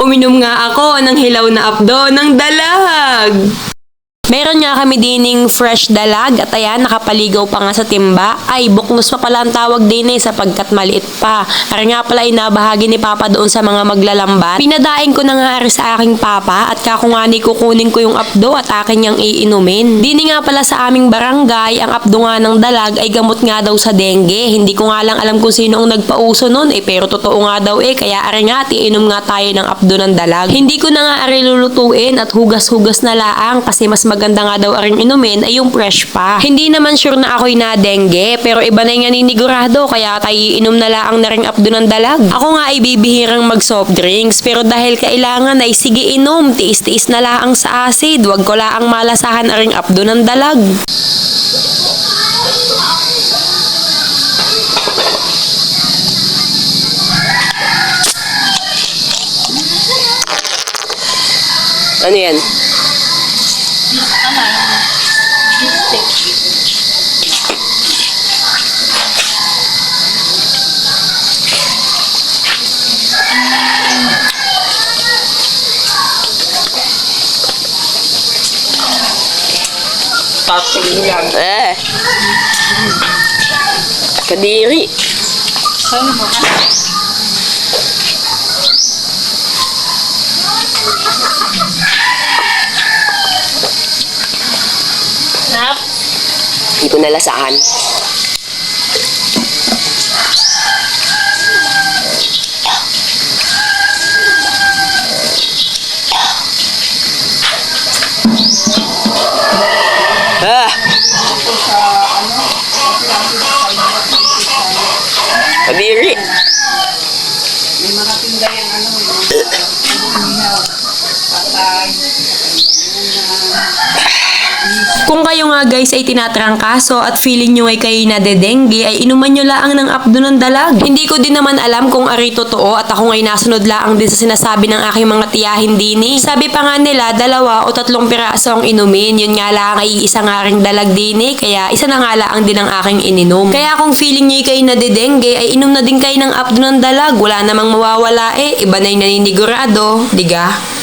Uminom nga ako ng hilaw na apdo ng dalag. Meron nga kami dining fresh dalag at ayan, nakapaligaw pa nga sa timba. Ay, buknos pa pala ang tawag din eh sapagkat maliit pa. Ari nga pala inabahagi ni Papa doon sa mga maglalambat. Pinadaing ko na nga ari sa aking Papa at kakungani kukunin ko yung apdo at akin niyang iinumin. Dini nga pala sa aming barangay, ang apdo nga ng dalag ay gamot nga daw sa dengue. Hindi ko nga lang alam kung sino ang nagpauso nun eh, pero totoo nga daw eh. Kaya ari nga, tiinom nga tayo ng apdo ng dalag. Hindi ko na nga ari lulutuin at hugas-hugas na laang kasi mas maganda nga daw aring inumin ay yung fresh pa. Hindi naman sure na ako'y na dengue, pero iba na yung naninigurado kaya tayo iinom na laang na ring apdo ng dalag. Ako nga ay bibihirang mag soft drinks, pero dahil kailangan ay sige inom, tiis-tiis na laang sa acid, wag ko laang malasahan aring apdo ng dalag. Ano yan? Tatulang. Eh. Kadiri. Sarap. Hindi ko nalasaan. Ah! Kadiri. May mga tinda yung ano, yung mga patay. Guys ay tinatrangkaso at feeling nyo ay kayo nadedengge, ay inuman nyo laang ng apdo ng dalag. Hindi ko din naman alam kung ari totoo at ako ngay nasunod laang din sa sinasabi ng aking mga tiyahin dini. Sabi pa nga nila, dalawa o tatlong piraso ang inumin. Yun nga lang ay isa nga ring dalag dini, kaya isa na nga laang din ang aking ininom. Kaya kung feeling nyo ay kayo nadedengge, ay inom na din kayo ng apdo ng dalag. Wala namang mawawala eh. Iba na yung naninigurado. Diga?